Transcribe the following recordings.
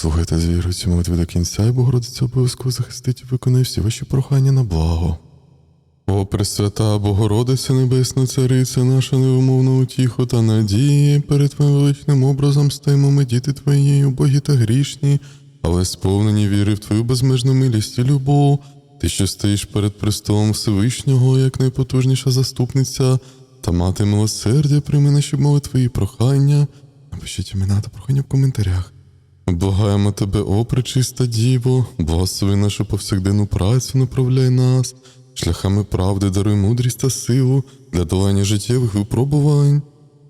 Слухайте з вірою ці молитви до кінця, і Богородиця обов'язково захистить і виконає всі ваші прохання на благо. О, Пресвята Богородиця Небесна Цариця, наша невимовна утіху та надії, перед Твоїм величним образом стаємо ми діти Твої, убогі та грішні, але сповнені віри в Твою безмежну милість і любов. Ти, що стоїш перед престолом Всевишнього, як найпотужніша заступниця, та мати милосердя, прийми наші молитви і прохання. Напишіть імена та прохання в коментарях. Благаємо тебе, о пречиста Діво, благослови нашу повсякденну працю, направляй нас, шляхами правди даруй мудрість та силу для долання життєвих випробувань.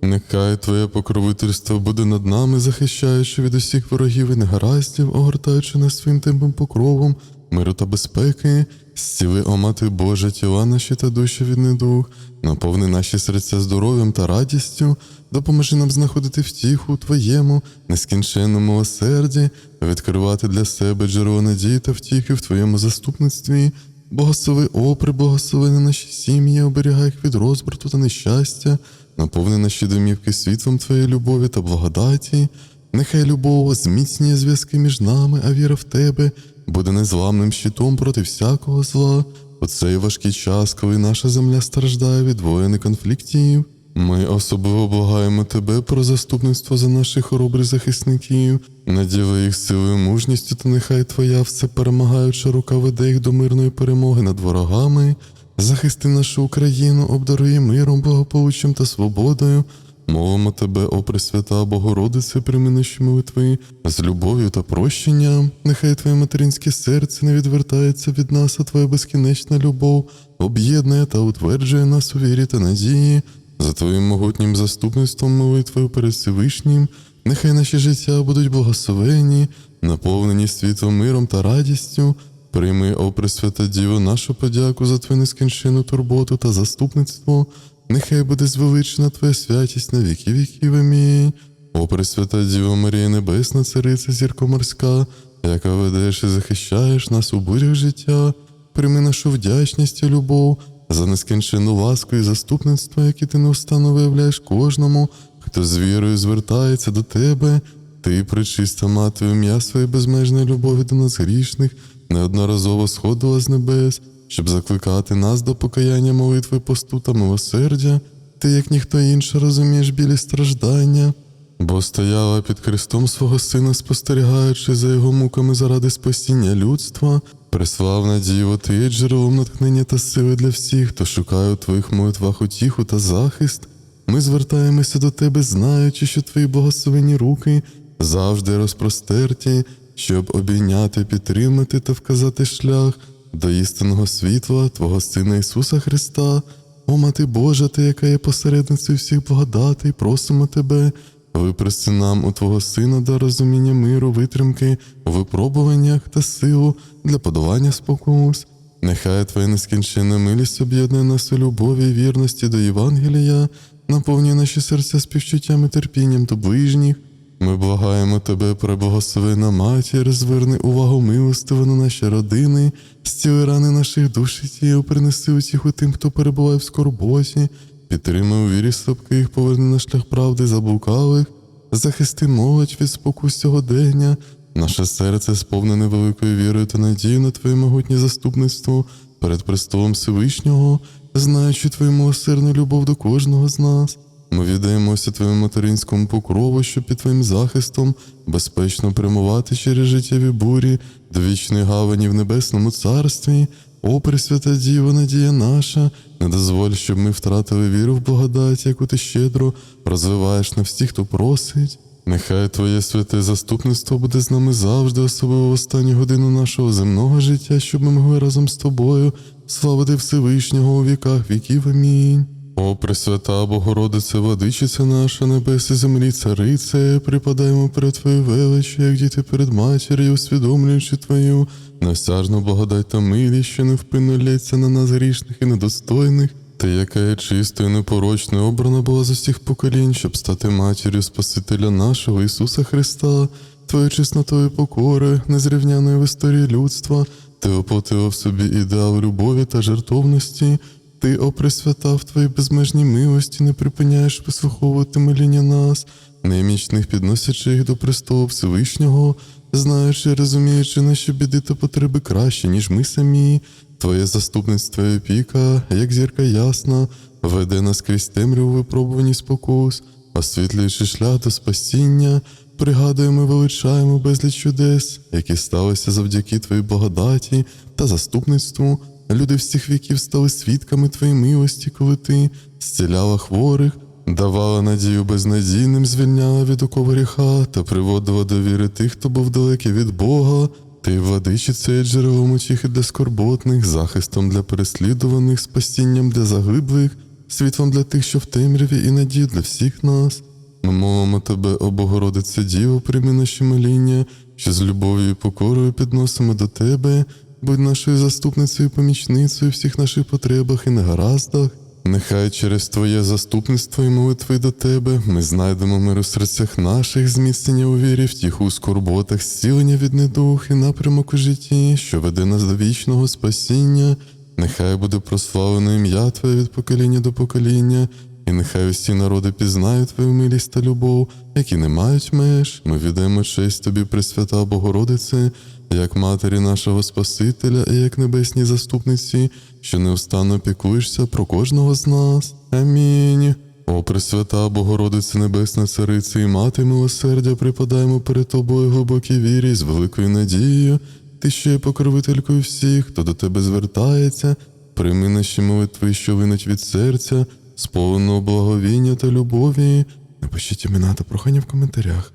Нехай Твоє покровительство буде над нами, захищаючи від усіх ворогів і негараздів, огортаючи нас своїм темпом покровом, миру та безпеки, зціли, о Мати Божа, тіла наші та душі від недух, наповни наші серця здоров'ям та радістю, допоможи нам знаходити втіху у Твоєму, нескінченному милосерді, відкривати для себе джерело надії та втіхи в Твоєму заступництві. Благослови опри, благослови на наші сім'ї, оберігай їх від розбрату та нещастя, наповни наші домівки світлом Твоєї любові та благодаті. Нехай любов зміцнює зв'язки між нами, а віра в Тебе буде незламним щитом проти всякого зла. У цей важкий час, коли наша земля страждає від воєн і конфліктів. Ми особливо благаємо тебе про заступництво за наших хоробрих захисників, наділи їх силою мужністю, та нехай твоя все перемагаюча рука веде їх до мирної перемоги над ворогами. Захисти нашу Україну, обдаруй миром, благополуччям та свободою. Молимо тебе, о Пресвята Богородице, прийми наші молитви з любов'ю та прощенням. Нехай твоє материнське серце не відвертається від нас, а твоя безкінечна любов об'єднує та утверджує нас у вірі та надії. За твоїм могутнім заступництвом молитвою перед Всевишнім, нехай наші життя будуть благословені, наповнені світлом, миром та радістю. Прийми, о Пресвята Діво, нашу подяку за твою нескінченну турботу та заступництво. Нехай буде звеличена Твоя святість на віки віків. Амінь. О Пресвята Діво Марія Небесна, Цариця зірко морська, яка ведеш і захищаєш нас у бурях життя, прийми нашу вдячність і любов за нескінченну ласку і заступництво, які ти неустанно виявляєш кожному, хто з вірою звертається до тебе. Ти, пречиста мати, ім'я своєї безмежної любові до нас грішних, неодноразово сходила з небес, щоб закликати нас до покаяння молитви посту та милосердя. Ти, як ніхто інший, розумієш білі страждання, бо стояла під хрестом свого сина, спостерігаючи за його муками заради спасіння людства. Преславна Діво, ти джерелом натхнення та сили для всіх, хто шукає у твоїх молитвах утіху та захист. Ми звертаємося до тебе, знаючи, що твої благословені руки завжди розпростерті, щоб обійняти, підтримати та вказати шлях до істинного світла Твого Сина Ісуса Христа. О, Мати Божа, Ти, яка є посередницею всіх благодатей, просимо Тебе, випроси нам у Твого Сина до розуміння миру, витримки у випробуваннях та силу для подолання спокус. Нехай Твоя нескінченна милість об'єднує нас у любові і вірності до Євангелія, наповнює наші серця співчуттям і терпінням до ближніх. Ми благаємо тебе, преблагословена матір, зверни увагу милостиво на наші родини, зціли рани наших душ і тіл, принеси утіху тим, хто перебуває в скорботі, підтримай у вірі слабких, поверни на шлях правди заблукалих, захисти молодь від спокус сьогодення, наше серце сповнене великою вірою та надією на Твоє могутнє заступництво перед престолом Всевишнього, знаючи Твою милосердну любов до кожного з нас. Ми віддаємося Твоєму материнському покрову, щоб під Твоїм захистом безпечно прямувати через життєві бурі до вічної гавані в небесному царстві. О, Пресвята Діво, надія наша, не дозволь, щоб ми втратили віру в благодать, яку ти щедро розвиваєш на всіх, хто просить. Нехай Твоє святе заступництво буде з нами завжди, особливо в останню годину нашого земного життя, щоб ми могли разом з тобою славити Всевишнього у віках віків. Амінь. О, Пресвята Богородице, владичиця наша, небеси, землі, царице, припадаємо перед Твою велич, як діти перед матір'ю, усвідомлюючи Твою насяжну благодать та милість, що невпинно лється на нас грішних і недостойних. Ти, яка є чистою, непорочною, обрана була з усіх поколінь, щоб стати матір'ю Спасителя нашого Ісуса Христа, Твоєю чеснотою покори, незрівняною в історії людства, ти оплатила собі ідеал любові та жертовності. Ти, о Пресвята, в Твоїй безмежній милості не припиняєш вислуховувати моління нас, немічних підносячи їх до престолу Всевишнього, знаючи, розуміючи наші біди та потреби краще, ніж ми самі. Твоє заступництво і опіка, як зірка ясна, веде нас крізь темряву випробувані спокус, освітлюючи шлях до спасіння, пригадуємо і величаємо безліч чудес, які сталися завдяки Твоїй благодаті та заступництву. Люди всіх віків стали свідками Твоєї милості, коли Ти зціляла хворих, давала надію безнадійним, звільняла від окова гріха та приводила до віри тих, хто був далекий від Бога. Ти владичиця є джерелом утіхи для скорботних, захистом для переслідуваних, спасінням для загиблих, світлом для тих, що в темряві, і надію для всіх нас. Ми молимо тебе, о Богородице Діво, прийми наші моління, що з любов'ю і покорою підносимо до тебе, будь нашою заступницею і помічницею в всіх наших потребах і негараздах. Нехай через Твоє заступництво і молитви до Тебе ми знайдемо мир у серцях наших, зміцнення у вірі, втіху у скорботах, зцілення від недух і напрямок у житті, що веде нас до вічного спасіння. Нехай буде прославлено ім'я Твоє від покоління до покоління, і нехай усі народи пізнають Твою милість та любов, які не мають меж. Ми віддаємо честь Тобі, Пресвята Богородице, як матері нашого Спасителя і як небесній заступниці, що неустанно піклуєшся про кожного з нас. Амінь. О, Пресвята Богородице Небесна Царице і Мати милосердя, припадаємо перед Тобою глибокій вірі з великою надією. Ти ще є покровителькою всіх, хто до тебе звертається, прийми наші молитви, що винуть від серця, сповненого благовіння та любові. Напишіть імена та прохання в коментарях.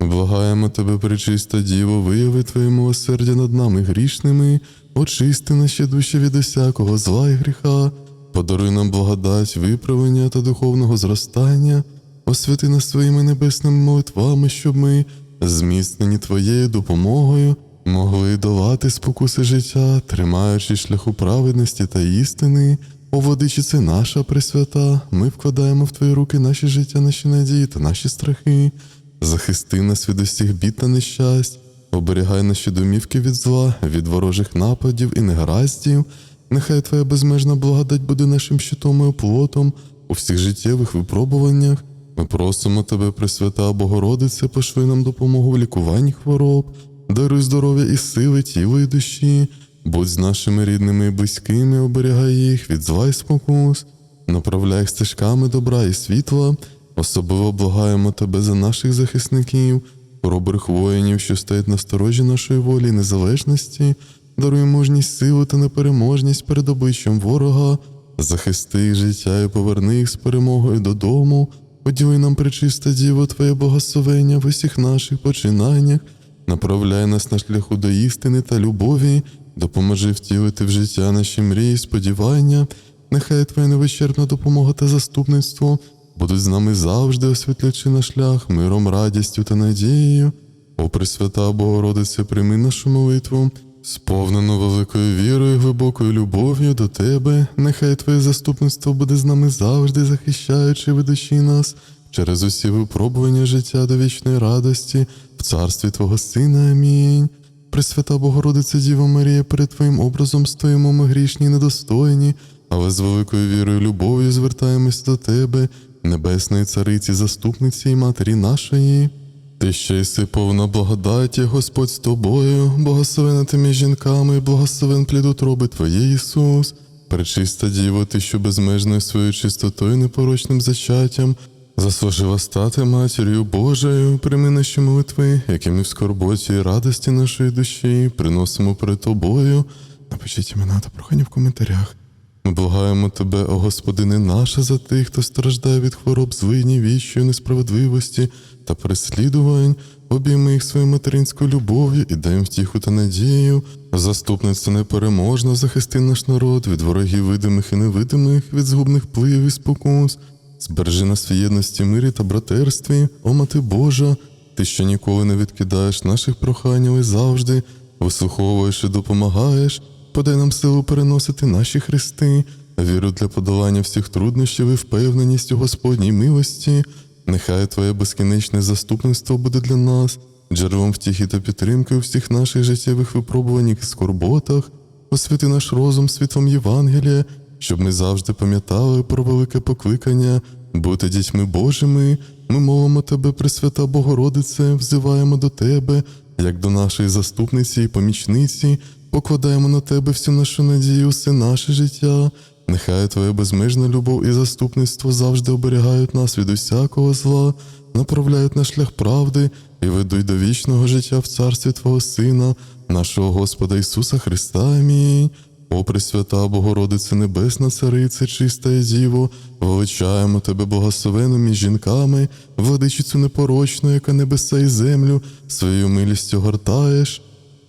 Благаємо тебе, пречиста Діво, вияви Твоє милосердя над нами грішними, очисти наші душі від усякого зла і гріха, подаруй нам благодать, виправлення та духовного зростання, освяти нас своїми небесними молитвами, щоб ми, зміцнені Твоєю допомогою, могли долати спокуси життя, тримаючи шляху праведності та істини. О, владичице наша Пресвята, ми вкладаємо в Твої руки наші життя, наші надії та наші страхи. Захисти нас від усіх бід та нещасть, оберігай наші домівки від зла, від ворожих нападів і негараздів. Нехай Твоя безмежна благодать буде нашим щитом і оплотом у всіх життєвих випробуваннях. Ми просимо Тебе, Пресвята Богородице, пошли нам допомогу в лікуванні хвороб, даруй здоров'я і сили тіла і душі, будь з нашими рідними і близькими, оберігай їх від зла і спокус, направляй стежками добра і світла. Особливо благаємо тебе за наших захисників, хоробрих воїнів, що стоять на сторожі нашої волі і незалежності, даруй мужність, силу та непереможність перед обличчям ворога, захисти їх життя і поверни їх з перемогою додому, поділи нам причисте діво Твоє благословення в усіх наших починаннях, направляй нас на шляху до істини та любові, допоможи втілити в життя наші мрії, і сподівання, нехай Твоя невичерпна допомога та заступництво будуть з нами завжди освітлячи наш шлях миром, радістю та надією. О Пресвята Богородице, прийми нашу молитву, сповнену великою вірою, глибокою любов'ю до Тебе, нехай Твоє заступництво буде з нами завжди, захищаючи ведучи нас через усі випробування життя до вічної радості, в царстві Твого Сина. Амінь. Пресвята Богородице Діва Марія, перед Твоїм образом стоїмо ми грішні, і недостойні, але з великою вірою любов'ю звертаємось до Тебе, Небесної Цариці, заступниці і Матері нашої. Ти ще єси повна благодаті, Господь з тобою, благословена ти між жінками, благословен плід утроби Твоє, Ісус. Пречиста Діво, ти, що безмежною своєю чистотою непорочним зачаттям, заслужила стати матір'ю Божою, прийми наші молитви, які ми в скорботі і радості нашої душі приносимо перед тобою. Напишіть імена та прохання в коментарях. Ми благаємо тебе, о Господине наша, за тих, хто страждає від хвороб, злині, віщої, несправедливості та переслідувань, обійми їх своєю материнською любов'ю і дай їм втіху та надію. Заступниця непереможна, захисти наш народ від ворогів видимих і невидимих, від згубних впливів і спокус. Збережи нас в єдності, мирі та братерстві, о Мати Божа, ти що ніколи не відкидаєш наших прохань, але завжди вислуховуєш і допомагаєш. Подай нам силу переносити наші хрести, віру для подолання всіх труднощів і впевненість у Господній милості. Нехай Твоє безкінечне заступництво буде для нас, джерелом втіхи та підтримки у всіх наших життєвих випробуваннях і скорботах, освіти наш розум світлом Євангелія, щоб ми завжди пам'ятали про велике покликання бути дітьми Божими. Ми молимо Тебе, Пресвята Богородице, взиваємо до Тебе, як до нашої заступниці і помічниці, покладаємо на Тебе всю нашу надію, все наше життя. Нехай Твоя безмежна любов і заступництво завжди оберігають нас від усякого зла, направляють на шлях правди і ведуть до вічного життя в царстві Твого Сина, нашого Господа Ісуса Христа. Амінь. О Пресвята Богородице Небесна Царице, чиста і Діво, величаємо Тебе благословенним між жінками, владичицю непорочну, яка небеса і землю своєю милістю гортаєш.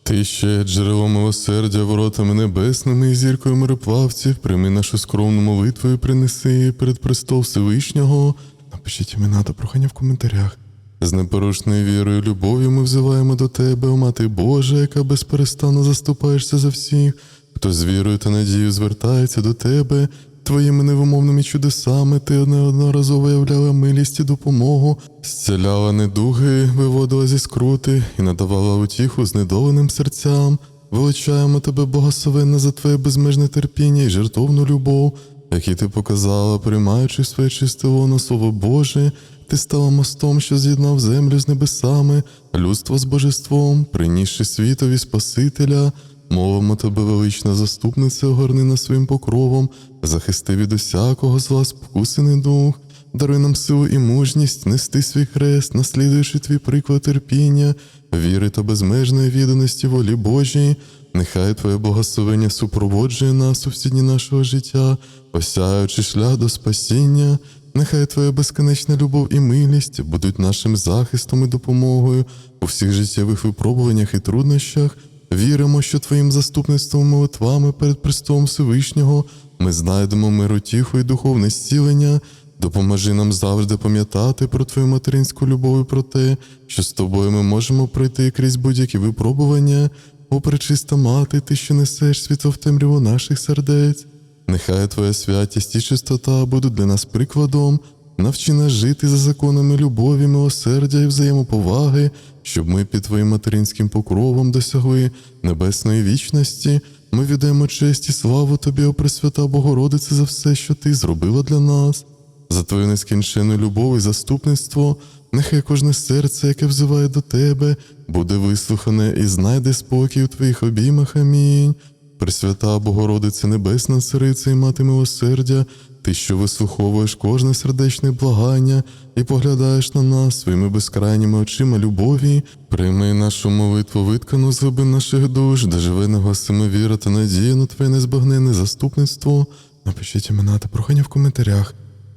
Ти ще джерело милосердя, воротами небесними і зіркою мироплавців, прийми нашу скромну молитву і принеси перед престол Всевишнього. Напишіть імена та прохання в коментарях. З непорушною вірою і любов'ю ми взиваємо до Тебе, о Мати Божа, яка безперестанно заступаєшся за всіх, хто з вірою та надією звертається до Тебе. Твоїми невимовними чудесами ти неодноразово являла милість і допомогу, зціляла недуги, виводила зі скрути і надавала утіху знедоленим серцям. Величаємо тебе, благословенна, за твоє безмежне терпіння і жертовну любов, які ти показала, приймаючи своє чисте лоно Слово Боже, ти стала мостом, що з'єднав землю з небесами, людство з божеством, принісши світові Спасителя. Молимо тебе, велична заступниця, огорни нас своїм покровом, захисти від усякого зла спокусений дух, даруй нам силу і мужність нести свій хрест, наслідуючи твій приклад терпіння, віри та безмежної відданості волі Божій. Нехай Твоє благословення супроводжує нас у всі дні нашого життя, осяючи шлях до спасіння. Нехай Твоя безконечна любов і милість будуть нашим захистом і допомогою у всіх життєвих випробуваннях і труднощах. Віримо, що Твоїм заступництвом молитвами перед Престолом Всевишнього ми знайдемо миру тіху і духовне зцілення. Допоможи нам завжди пам'ятати про Твою материнську любов і про те, що з тобою ми можемо пройти крізь будь-які випробування. О, пречиста мати, ти, що несеш світло в темряву наших сердець. Нехай Твоя святість і чистота будуть для нас прикладом. Навчи нас жити за законами любові, милосердя і взаємоповаги, щоб ми під Твоїм материнським покровом досягли небесної вічності. Ми віддаємо честь і славу Тобі, о Пресвята Богородице, за все, що Ти зробила для нас, за Твою нескінчену любов і заступництво. Нехай кожне серце, яке взиває до Тебе, буде вислухане і знайде спокій у Твоїх обіймах. Амінь. Пресвята Богородице Небесна Цариця і Мати милосердя, Ти, що вислуховуєш кожне сердечне благання і поглядаєш на нас своїми безкрайніми очима любові, прийми нашу молитву виткану з глибин наших душ, де живе негасима віра та надія на Твоє незбагненне заступництво. Напишіть імена та прохання в коментарях.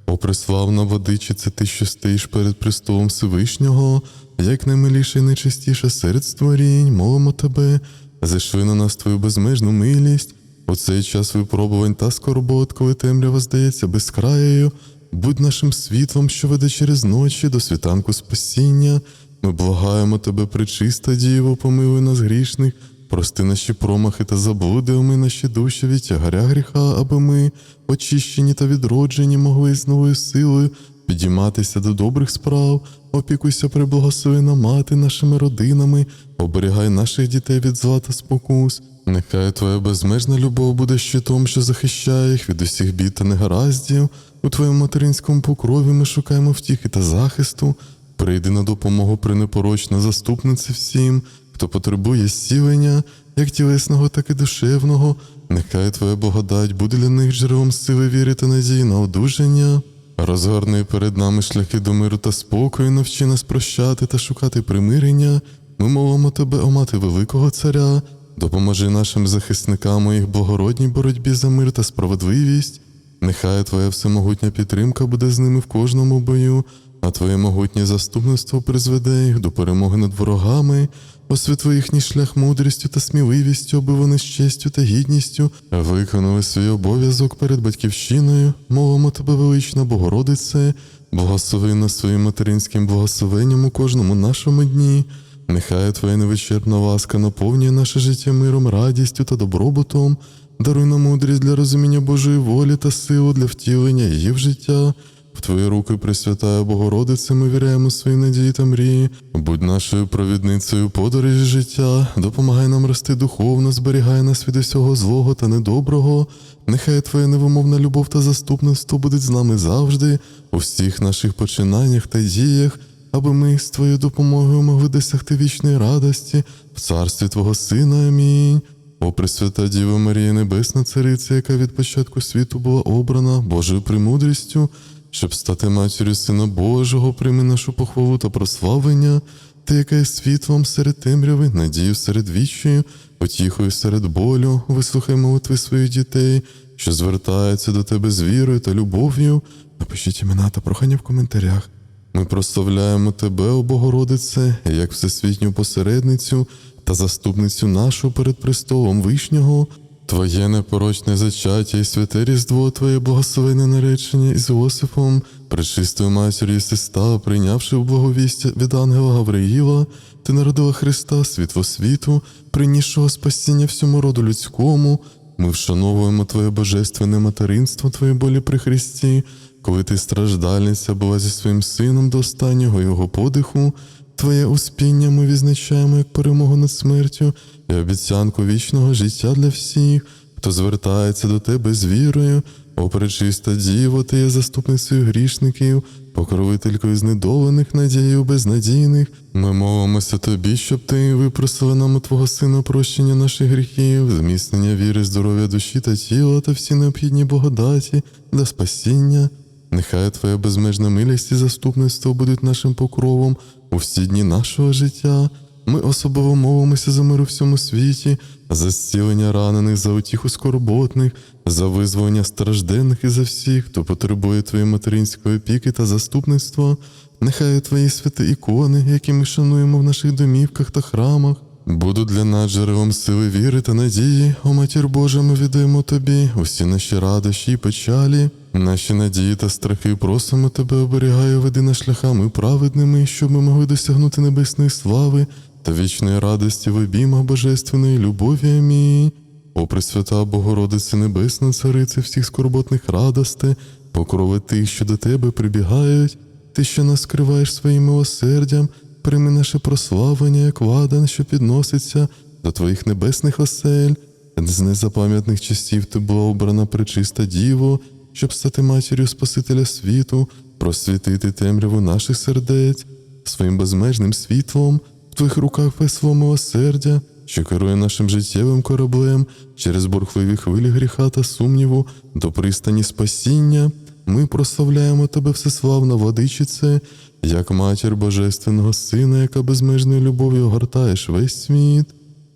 О, преславна водичице, ти, що стоїш перед престолом Всевишнього, як наймиліше і найчистіше серед створінь, молимо тебе, зайшли на нас твою безмежну милість. У цей час випробувань та скорбот, коли темрява здається безкраєю, будь нашим світлом, що веде через ночі до світанку спасіння. Ми благаємо тебе, пречиста діво, помилуй нас грішних, прости наші промахи та заблуди, омий наші душі від тягаря гріха, аби ми, очищені та відроджені, могли з новою силою підійматися до добрих справ, опікуйся приблагословена мати нашими родинами, оберігай наших дітей від зла та спокус. Нехай твоя безмежна любов буде щитом, що захищає їх від усіх бід та негараздів. У твоєму материнському покрові ми шукаємо втіхи та захисту. Прийди на допомогу пренепорочна заступниці всім, хто потребує зцілення, як тілесного, так і душевного. Нехай Твоя благодать буде для них джерелом сили віри та надії на одужання. Розгорни перед нами шляхи до миру та спокою, навчи нас прощати та шукати примирення. Ми молимо тебе, о мати великого царя, допоможи нашим захисникам у їх благородній боротьбі за мир та справедливість. Нехай Твоя всемогутня підтримка буде з ними в кожному бою, а Твоє могутнє заступництво призведе їх до перемоги над ворогами. Освітли їхній шлях мудрістю та сміливістю, аби вони з честю та гідністю виконали свій обов'язок перед батьківщиною. Молимо тебе, велична Богородице, благослови нас своїм материнським благословенням у кожному нашому дні. Нехай Твоя невичерпна ласка наповнює наше життя миром, радістю та добробутом. Даруй нам мудрість для розуміння Божої волі та силу для втілення її в життя. Твої руки, Пресвятая Богородице, ми віряємо свої надії та мрії. Будь нашою провідницею подорожі життя, допомагай нам рости духовно, зберігай нас від усього злого та недоброго. Нехай Твоя невимовна любов та заступництво будуть з нами завжди, у всіх наших починаннях та діях, аби ми з Твоєю допомогою могли досягти вічної радості в царстві Твого Сина. Амінь. О Пресвята Діва Марія Небесна Цариця, яка від початку світу була обрана Божою премудрістю, щоб стати матір'ю Сина Божого, прийми нашу похвалу та прославлення, ти, яка є світлом серед темряви, надію серед вічою, потіхою серед болю, вислухай молитви своїх дітей, що звертаються до тебе з вірою та любов'ю. Напишіть імена та прохання в коментарях. Ми прославляємо Тебе, о Богородице, як всесвітню посередницю та заступницю нашу перед престолом Вишнього, Твоє непорочне зачаття і святе Різдво, Твоє благословенне наречення із Іосифом, пречистою матір'ю Систа, прийнявши в благовістя від ангела Гавриїла, ти народила Христа, світло світу, принісшого спасіння всьому роду людському. Ми вшановуємо Твоє божественне материнство, Твої болі при Христі, коли ти страждальниця була зі своїм сином до останнього його подиху. Твоє успіння ми відзначаємо як перемогу над смертю і обіцянку вічного життя для всіх, хто звертається до тебе з вірою, о пречиста діво, ти є заступницею грішників, покровителькою знедолених, надією безнадійних. Ми молимося тобі, щоб ти випросила нам Твого Сина прощення наших гріхів, зміцнення віри, здоров'я душі та тіла та всі необхідні благодаті для спасіння. Нехай Твоя безмежна милість і заступництво будуть нашим покровом у всі дні нашого життя. Ми особливо молимося за мир у всьому світі, за зцілення ранених, за утіху скорботних, за визволення стражденних і за всіх, хто потребує Твоєї материнської опіки та заступництва. Нехай Твої святі ікони, які ми шануємо в наших домівках та храмах, будуть для нас джерелом сили віри та надії. О матір Божа, ми віддаємо Тобі усі наші радощі і печалі, наші надії та страхи просимо Тебе, оберігай, веди нас шляхами праведними, щоб ми могли досягнути небесної слави та вічної радості в обіймах божественної любові. Амінь. О Пресвята Богородице Небесна, Царице всіх скорботних радости, покрови тих, що до Тебе прибігають, Ти, що нас скриваєш своїм милосердям, прийми наше прославлення, як ладан, що підноситься до Твоїх небесних осель. З незапам'ятних часів ти була обрана пречиста Діво, щоб стати матір'ю Спасителя світу, просвітити темряву наших сердець своїм безмежним світлом, твоїх руках весело милосердя, що керує нашим життєвим кораблем через бурхливі хвилі гріха та сумніву до пристані спасіння. Ми прославляємо тебе, всеславна владичице, як матір Божественного Сина, яка безмежною любов'ю огортаєш весь світ.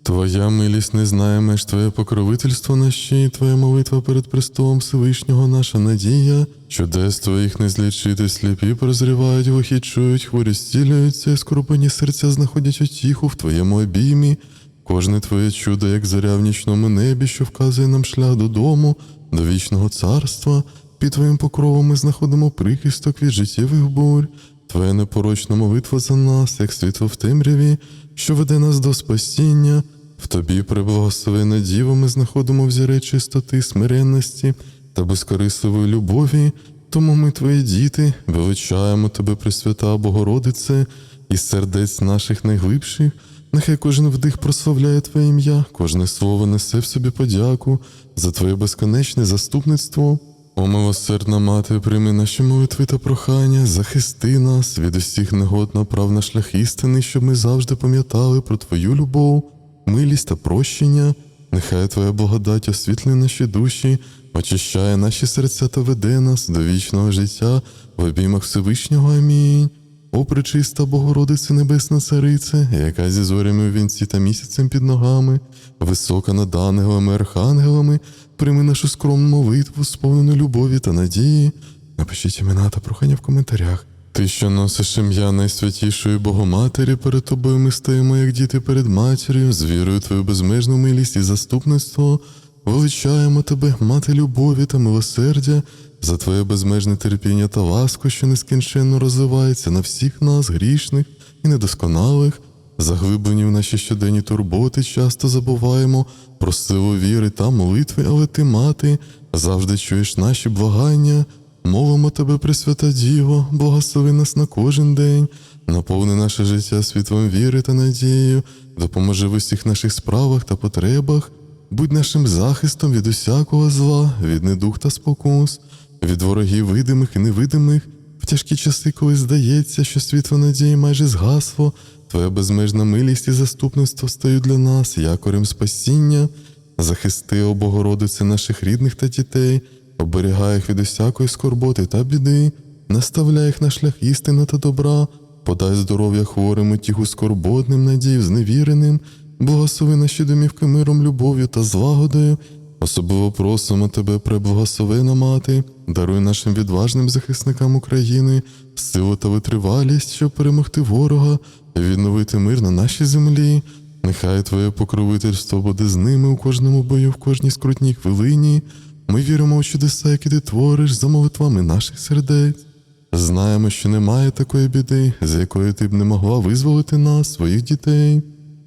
Твоя милість не знає меж Твоє покровительство на щит, Твоя молитва перед престолом Всевишнього, наша надія, чудес Твоїх не злічити, сліпі прозрівають, глухі чують, хворі зцілюються, і скрупені серця знаходять утіху в Твоєму обіймі. Кожне Твоє чудо, як зоря в нічному небі, що вказує нам шлях додому, до вічного царства. Під Твоїм покровом ми знаходимо прихисток від життєвих бурь. Твоя непорочна молитва за нас, як світло в темряві, що веде нас до спасіння. В тобі, преблагословена Діво, ми знаходимо взірець чистоти, смиренності та безкорисливої любові. Тому ми, твої діти, величаємо тебе, Пресвята Богородице, із сердець наших найглибших. Нехай кожен вдих прославляє Твоє ім'я, кожне слово несе в собі подяку за Твоє безконечне заступництво. О, милосердна мати, прийми наші молитви та прохання, захисти нас від усіх негод направ на шлях істини, щоб ми завжди пам'ятали про Твою любов, милість та прощення. Нехай Твоя благодать освітлює наші душі, очищає наші серця та веде нас до вічного життя в обіймах Всевишнього. Амінь. О, пречиста Богородице Небесна Царице, яка зі зорями у вінці та місяцем під ногами, висока над ангелами, архангелами, прийми нашу скромну молитву, сповнену любові та надії. Напишіть імена та прохання в коментарях. Ти, що носиш ім'я найсвятішої Богоматері, перед тобою ми стоїмо, як діти перед матір'ю, з вірою твою безмежну милість і заступництво. Величаємо тебе, мати любові та милосердя, за твоє безмежне терпіння та ласку, що нескінченно розвивається на всіх нас, грішних і недосконалих. Заглиблені в наші щоденні турботи, часто забуваємо про силу віри та молитви, але ти, мати, завжди чуєш наші благання. Молимо тебе, Пресвята Діво, благослови нас на кожен день, наповни наше життя світлом віри та надією, допоможи в усіх наших справах та потребах, будь нашим захистом від усякого зла, від недух та спокус, від ворогів видимих і невидимих, в тяжкі часи, коли здається, що світло надії майже згасло, Твоя безмежна милість і заступництво стають для нас якорем спасіння. Захисти, о Богородице, наших рідних та дітей, оберігай їх від усякої скорботи та біди, наставляй їх на шлях істини та добра, подай здоров'я хворим, утіху скорботним, надію зневіреним, благослови наші домівки миром, любов'ю та злагодою. Особливо просимо тебе, преблагословена мати, даруй нашим відважним захисникам України силу та витривалість, щоб перемогти ворога і відновити мир на нашій землі. Нехай Твоє покровительство буде з ними у кожному бою, в кожній скрутній хвилині. Ми віримо у чудеса, які ти твориш за молитвами наших сердець. Знаємо, що немає такої біди, за якої ти б не могла визволити нас, своїх дітей.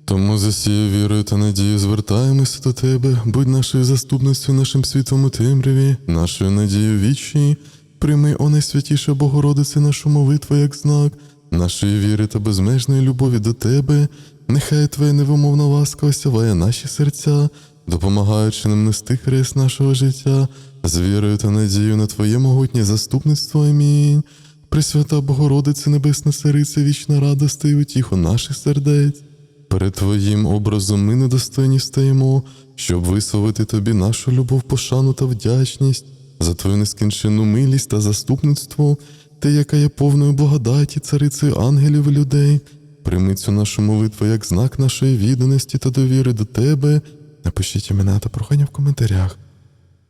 Тому за сією вірою та надією звертаємося до тебе, будь нашою заступницею, нашим світом у темряві, нашою надією вічній. Прийми, о найсвятіша Богородице, нашу молитву як знак нашої віри та безмежної любові до тебе. Нехай Твоя невимовна ласка осяває наші серця, допомагаючи нам нести хрест нашого життя з вірою та надією на Твоє могутнє заступництво. Амінь. Пресвята Богородице, Небесна Цариця, вічна радость і утіху наших сердець. Перед Твоїм образом ми недостойні стаємо, щоб висловити Тобі нашу любов, пошану та вдячність за Твою нескінченну милість та заступництво, Ти, яка є повною благодаті, царицею ангелів і людей. Прийми цю нашу молитву як знак нашої відданості та довіри до Тебе. Напишіть імена та прохання в коментарях.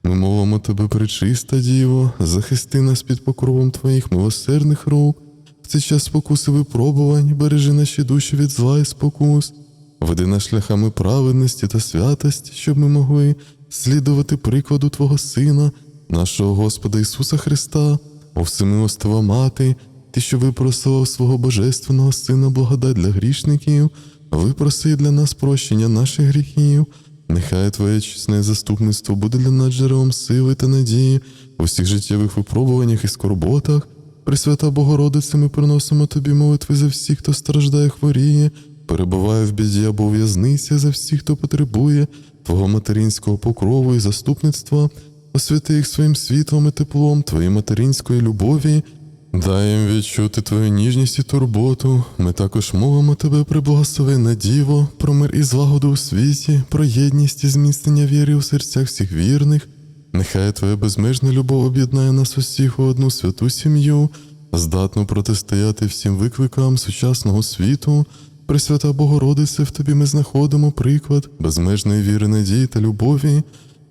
Ми молимо тебе, пречиста Діво, захисти нас під покровом Твоїх милосердних рук. В цей час спокуси випробувань, бережи наші душі від зла і спокус, веди нас шляхами праведності та святості, щоб ми могли слідувати прикладу Твого Сина, нашого Господа Ісуса Христа, о всемилостива Мати, Ти, що випросила свого Божественного Сина благодать для грішників, випроси для нас прощення наших гріхів. Нехай Твоє чесне заступництво буде для нас джерелом сили та надії у всіх життєвих випробуваннях і скорботах. Пресвята Богородице, ми приносимо Тобі молитви за всіх, хто страждає, хворіє, перебуває в біді або в в'язниці за всіх, хто потребує Твого материнського покрову і заступництва, освяти їх своїм світлом і теплом, Твоєї материнської любові. Дай їм відчути Твою ніжність і турботу. Ми також молимо Тебе, приблагословенна Діво, про мир і злагоду у світі, про єдність і зміцнення віри у серцях всіх вірних. Нехай Твоя безмежна любов об'єднає нас усіх у одну святу сім'ю, здатну протистояти всім викликам сучасного світу. Пресвята Богородице, в Тобі ми знаходимо приклад безмежної віри, надії та любові.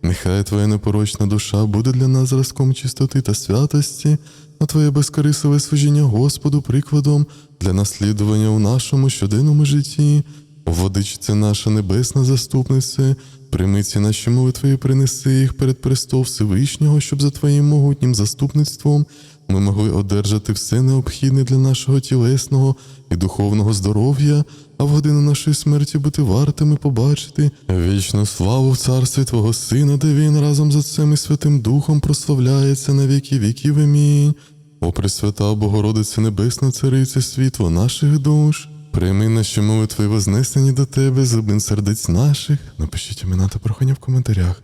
Нехай Твоя непорочна душа буде для нас зразком чистоти та святості, а Твоє безкорисове служіння Господу прикладом для наслідування у нашому щоденному житті. Водичце наша небесна заступниця, прийми ці наші молитви і принеси їх перед престол Всевишнього, щоб за Твоїм могутнім заступництвом ми могли одержати все необхідне для нашого тілесного і духовного здоров'я, а в годину нашої смерті бути вартими побачити вічну славу в царстві Твого Сина, де він разом з Отцем і Святим Духом прославляється на віки віків. Амінь. О Пресвята Богородице Небесна Цариця, світло наших душ. Прийми наші молитви вознесені до Тебе, зубин сердець наших. Напишіть імена та прохання в коментарях.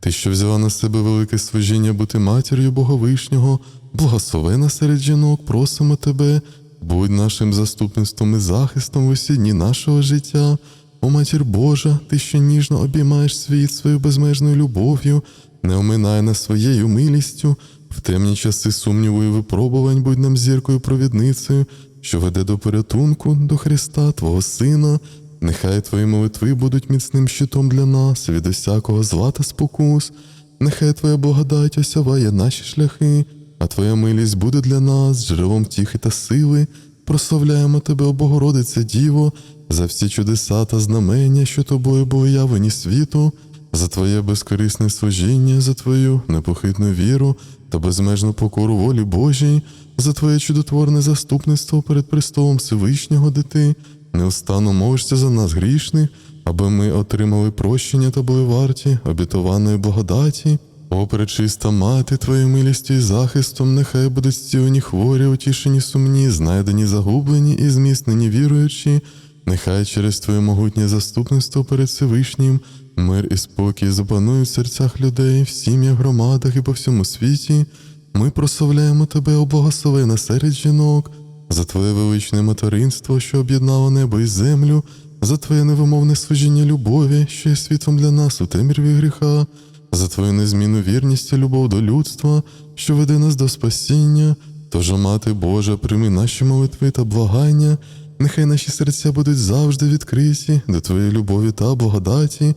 Ти, що взяла на себе велике служіння бути матір'ю Боговишнього, благословена серед жінок, просимо тебе, будь нашим заступництвом і захистом в усі дні нашого життя. О матір Божа, ти, що ніжно обіймаєш світ своєю безмежною любов'ю, не оминай нас своєю милістю, в темні часи сумніву і випробувань будь нам зіркою провідницею, що веде до порятунку, до Христа, Твого Сина. Нехай Твої молитви будуть міцним щитом для нас від усякого зла та спокус. Нехай Твоя благодать осяває наші шляхи, а Твоя милість буде для нас джерелом тіхи та сили. Прославляємо Тебе, Богородице Діво, за всі чудеса та знамення, що тобою були явлені світу, за Твоє безкорисне служіння, за Твою непохитну віру та безмежну покору волі Божій, за Твоє чудотворне заступництво перед престолом Всевишнього дити, неустанно молишся за нас грішних, аби ми отримали прощення та були варті обітованої благодаті. О, пречиста мати, твоєю милістю і захистом, нехай будуть зцілені хворі, утішені сумні, знайдені загублені і зміцнені віруючі, нехай через Твоє могутнє заступництво перед Всевишнім, мир і спокій запанують в серцях людей, в сім'ях, громадах і по всьому світі. Ми прославляємо Тебе, о благословена серед жінок, за Твоє величне материнство, що об'єднало небо і землю, за Твоє невимовне служіння любові, що є світлом для нас у темряві гріха, за Твою незмінну вірність і любов до людства, що веде нас до спасіння. Тож, Мати Божа, прийми наші молитви та благання, нехай наші серця будуть завжди відкриті до Твоєї любові та благодаті.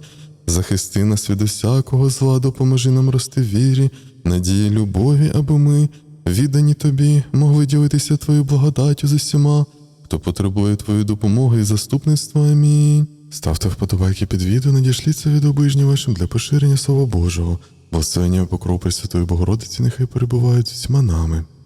Захисти нас від усякого зла, допоможи нам рости вірі, надії, любові, аби ми, віддані тобі, могли ділитися твоєю благодаттю з усіма, хто потребує твоєї допомоги і заступництва. Амінь. Ставте вподобайки під відео, надішліться від вашим для поширення Слова Божого. Благословення покропи Святої Богородиці нехай перебувають усіма нами.